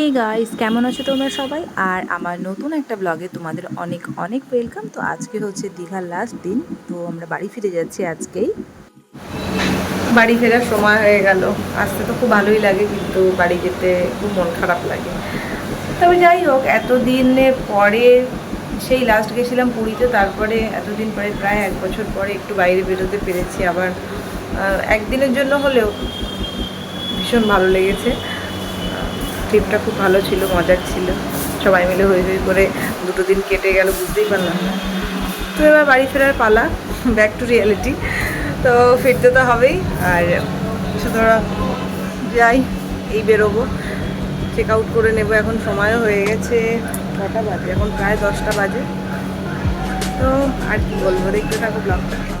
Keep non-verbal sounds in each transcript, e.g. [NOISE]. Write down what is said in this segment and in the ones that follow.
Hey guys কেমন আছো তোমরা সবাই? আর আমার নতুন একটা ব্লগে তোমাদের অনেক অনেক ওয়েলকাম তো আজকে হচ্ছে দীঘার লাস্ট দিন, তো আমরা বাড়ি ফিরে যাচ্ছি আজকেই। বাড়ি ফেরার সময় হয়ে গেল। আসতে তো খুব ভালোই লাগে, কিন্তু বাড়ি যেতে খুব মন খারাপ লাগে। তবে যাই হোক, এতদিনের পরে সেই লাস্ট গেছিলাম পুরীতে, তারপরে এতদিন পরে প্রায় এক বছর পরে একটু বাইরে বেরোতে পেরেছি। আবার একদিনের জন্য হলেও ভীষণ ভালো লেগেছে। ট্রিপটা খুব ভালো ছিল, মজার ছিল। সবাই মিলে হই হই করে দুটো দিন কেটে গেল, বুঝতেই পারলাম না। তো এবার বাড়ি ফেরার পালা ব্যাক টু রিয়েলিটি তো ফিরতে তো হবেই, আর সুতরাং যাই, এই বেরোবো। চেক আউট করে নেব, এখন সময়ও হয়ে গেছে কটা বাজে, এখন প্রায় দশটা বাজে। তো আর কি বলব, দেখতে থাকো ব্লগটা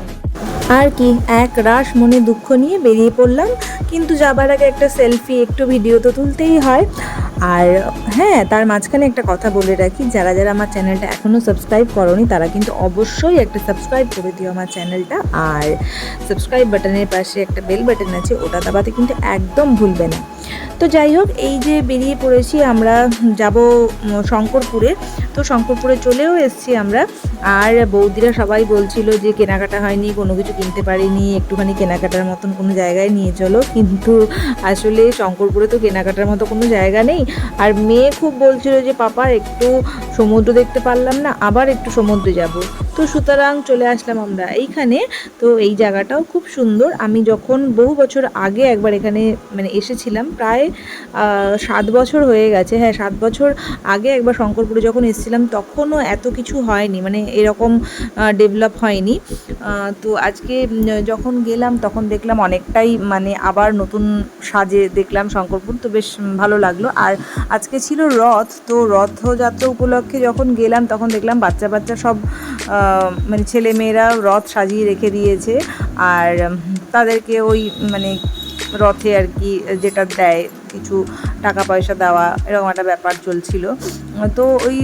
আর কি, এক রাশ মনে দুঃখ নিয়ে বেরিয়ে পড়লাম। কিন্তু যাবার আগে একটা সেলফি একটু ভিডিও তো তুলতেই হয়। আর হ্যাঁ তার মাঝখানে একটা কথা বলে রাখি, যারা যারা আমার চ্যানেলটা এখনও সাবস্ক্রাইব করনি, তারা কিন্তু অবশ্যই একটা সাবস্ক্রাইব করে দিও আমার চ্যানেলটা আর সাবস্ক্রাইব বাটনের পাশে একটা বেল বাটন আছে, ওটা দাবাতে কিন্তু একদম ভুলবে না। তো যাই হোক, এই যে বেরিয়ে পড়েছি আমরা, যাব শঙ্করপুরে। তো শঙ্করপুরে চলেও এসেছি আমরা। আর বৌদিরা সবাই বলছিল যে কেনাকাটা হয়নি, কোনো কিছু কিনতে পারিনি, একটুখানি কেনাকাটার মতন কোনো জায়গায় নিয়ে চলো। কিন্তু আসলে শঙ্করপুরে তো কেনাকাটার মতো কোনো জায়গা নেই। আর মেয়ে খুব বলছিল যে, পাপা, একটু সমুদ্র দেখতে পারলাম না, আবার একটু সমুদ্রে যাব। তো সুতরাং চলে আসলাম আমরা এইখানে। তো এই জায়গাটাও খুব সুন্দর। আমি যখন বহু বছর আগে একবার এখানে মানে এসেছিলাম প্রায় সাত বছর হয়ে গেছে। হ্যাঁ সাত বছর আগে একবার শঙ্করপুরে যখন এসেছিলাম, তখনও এত কিছু হয়নি। মানে এরকম ডেভেলপ হয়নি। তো আজকে যখন গেলাম, তখন দেখলাম অনেকটাই মানে আবার নতুন সাজে দেখলাম শঙ্করপুর। তো বেশ ভালো লাগল। আর আজকে ছিল রথ। তো রথযাত্রা উপলক্ষে যখন গেলাম, তখন দেখলাম বাচ্চা বাচ্চা সব মানে ছেলে মেয়েরা রথ সাজিয়ে রেখে দিয়েছে। আর তাদেরকে ওই মানে রথে আর কি যেটা দেয়, কিছু টাকা পয়সা দেওয়া, এরকম একটা ব্যাপার চলছিল। তো ওই,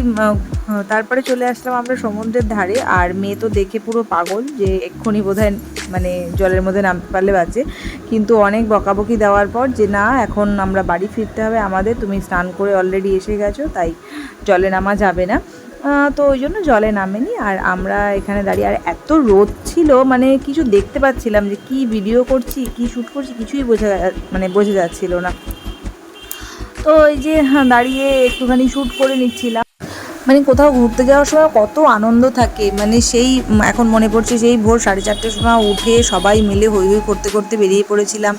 তারপরে চলে আসলাম আমরা সমুদ্রের ধারে, আর মেয়ে তো দেখে পুরো পাগল যে এক্ষুনি বোধহয় মানে জলের মধ্যে নামতে পারলে বাঁচে। কিন্তু অনেক বকাবকি দেওয়ার পর যে না, এখন আমরা বাড়ি ফিরতে হবে আমাদের, তুমি স্নান করে অলরেডি এসে গেছো, তাই জলে নামা যাবে না। তো ওই জন্য জলে নামেনি আর আমরা এখানে দাঁড়িয়ে আর এত রোদ ছিল মানে কিছু দেখতে পাচ্ছিলাম যে কি ভিডিও করছি কি শ্যুট করছি কিছুই বোঝা মানে বোঝা যাচ্ছিল না। তো ওই যে হ্যাঁ, দাঁড়িয়ে একটুখানি শ্যুট করে নিচ্ছিলাম। মানে কোথাও ঘুরতে যাওয়ার সময় কত আনন্দ থাকে। মানে সেই, এখন মনে পড়ছে সেই ভোর সাড়ে চারটের সময় উঠে সবাই মিলে হই হই করতে করতে বেরিয়ে পড়েছিলাম।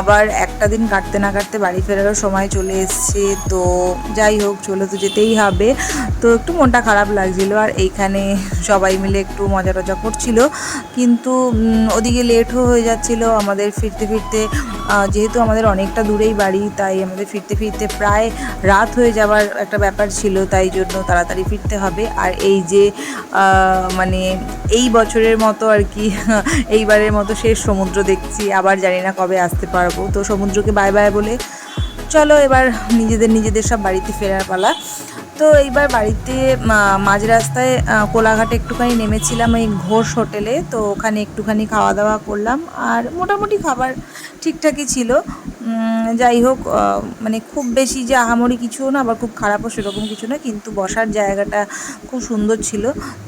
আবার একটা দিন কাটতে না কাটতে বাড়ি ফেরারও সময় চলে এসছে। তো যাই হোক, চলে তো যেতেই হবে। তো একটু মনটা খারাপ লাগছিল আর এইখানে সবাই মিলে একটু মজা টজা করছিল। কিন্তু ওদিকে লেটও হয়ে যাচ্ছিল আমাদের ফিরতে ফিরতে। যেহেতু আমাদের অনেকটা দূরেই বাড়ি, তাই আমাদের ফিরতে ফিরতে প্রায় রাত হয়ে যাওয়ার একটা ব্যাপার ছিল, তাই জন্য তাড়াতাড়ি ফিরতে হবে। আর এই যে মানে এই বছরের মতো আর কি, [LAUGHS] এইবারের মতো শেষ সমুদ্র দেখছি। আবার জানি না কবে আসতে পারব। তো সমুদ্রকে বাই বাই বলে চলো এবার নিজেদের নিজেদের সব বাড়িতে ফেরার পালা। তো এইবার বাড়িতে মাঝ রাস্তায় কোলাঘাটে একটুখানি নেমেছিলাম এই ঘোষ হোটেলে। তো ওখানে একটুখানি খাওয়া দাওয়া করলাম আর মোটামুটি খাবার ঠিকঠাকই ছিল। যাই হোক মানে খুব বেশি যে আহামরি কিছুও না, আবার খুব খারাপও সেরকম কিছু না, কিন্তু বসার জায়গাটা খুব সুন্দর ছিল।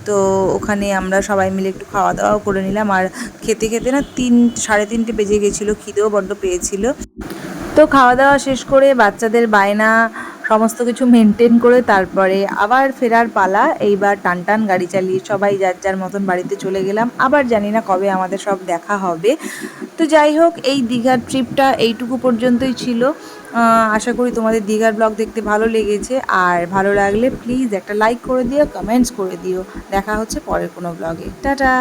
তো ওখানে আমরা সবাই মিলে একটু খাওয়া দাওয়াও করে নিলাম। আর খেতে খেতে না তিন, সাড়ে তিনটে বেজে গেছিল, খিদেও বড্ড পেয়েছিল। তো খাওয়া দাওয়া শেষ করে বাচ্চাদের বায়না সমস্ত কিছু মেনটেন করে তারপরে আবার ফেরার পালা। এইবার টান টান গাড়ি চালিয়ে সবাই যার যার মতন বাড়িতে চলে গেলাম। আবার জানি না কবে আমাদের সব দেখা হবে। তো যাই হোক, এই দীঘার ট্রিপটা এইটুকু পর্যন্তই ছিল। আশা করি তোমাদের দীঘার ব্লগ দেখতে ভালো লেগেছে। আর ভালো লাগলে প্লিজ একটা লাইক করে দিও কমেন্টস করে দিও। দেখা হচ্ছে পরের কোনো ব্লগে টাটা!